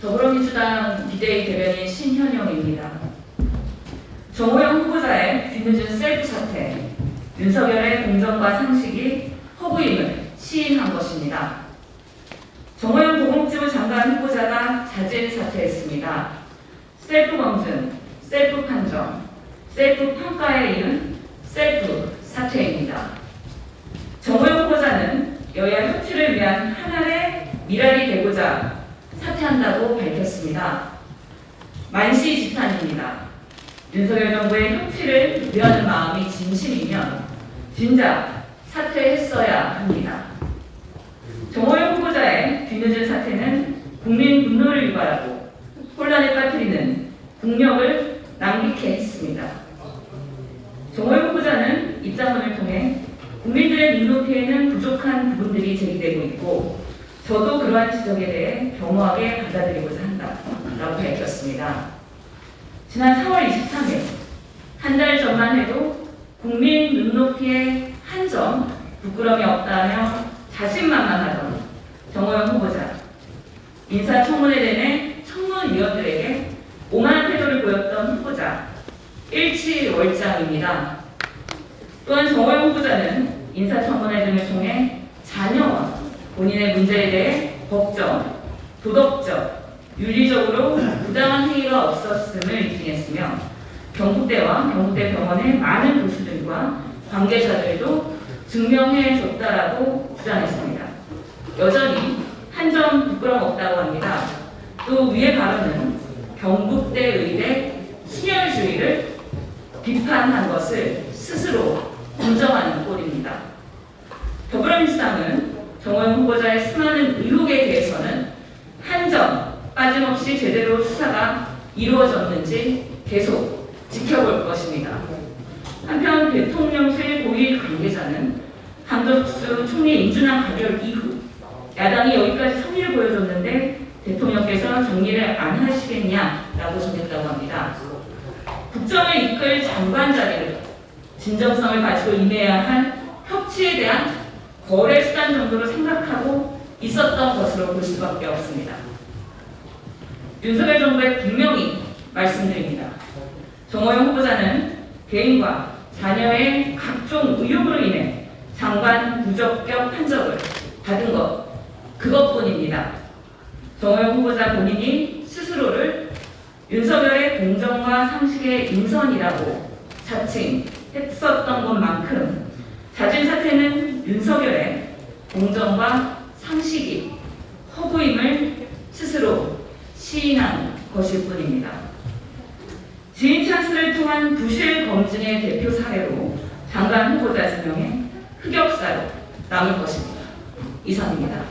더불어민주당 비대위 대변인 신현영입니다. 정호영 후보자의 뒤늦은 셀프 사퇴, 윤석열의 공정과 상식이 허구임을 시인한 것입니다. 정호영 보건복지부 장관 후보자가 자진 사퇴했습니다. 셀프 검증, 셀프 판정, 셀프 평가에 이은 셀프 사퇴입니다. 정호영 후보자는 여야 협치를 위한 하나의 미랄이 되고자 사퇴한다고 밝혔습니다. 만시지탄입니다. 윤석열 정부의 협치를 위하는 마음이 진심이면 진작 사퇴했어야 합니다. 정호영 후보자의 뒤늦은 사퇴는 국민 분노를 유발하고 혼란을 빠뜨리는 국력을 낭비케 했습니다. 정호영 후보자는 입장문을 통해 국민들의 눈높이에는 부족한 부분들이 제기되고 있고 저도 그러한 지적에 대해 겸허하게 받아들이고자 한다 라고 밝혔습니다. 지난 4월 23일 한 달 전만 해도 국민 눈높이에 한 점 부끄럼이 없다며 자신만만하던 정호영 후보자 인사청문회 내내 청문위원들에게 오만한 태도를 보였던 후보자 일치월장입니다. 또한 정호영 후보자는 인사청문회 등을 통해 문제에 대해 법적, 도덕적, 윤리적으로 부당한 행위가 없었음을 입증했으며 경북대와 경북대 병원의 많은 교수들과 관계자들도 증명해 줬다라고 주장했습니다. 여전히 한 점 부끄럼 없다고 합니다. 또 위의 발언은 경북대 의대 순혈주의를 비판한 것을 스스로 인정하는 꼴입니다. 더불어민주당은 정원 후보자의 수많은 의혹에 대해서는 한 점 빠짐없이 제대로 수사가 이루어졌는지 계속 지켜볼 것입니다. 한편 대통령실 고위 관계자는 한덕수 총리 임준환 가결 이후 야당이 여기까지 성의를 보여줬는데 대통령께서 정리를 안 하시겠냐라고 전했다고 합니다. 국정을 이끌 장관 자리를 진정성을 가지고 임해야 할 협치에 대한 거래 수단 정도로 생각하고 있었던 것으로 볼 수밖에 없습니다. 윤석열 정부에 분명히 말씀드립니다. 정호영 후보자는 개인과 자녀의 각종 의혹으로 인해 장관 부적격 판정을 받은 것 그것뿐입니다. 정호영 후보자 본인이 스스로를 윤석열의 공정과 상식의 인선이라고 자칭했었던 것만큼 자진 사퇴는 윤석열의 공정과 상식이 허구임을 시인한 것일 뿐입니다. 지인 찬스를 통한 부실 검증의 대표 사례로 장관 후보자 지명의 흑역사로 남을 것입니다. 이상입니다.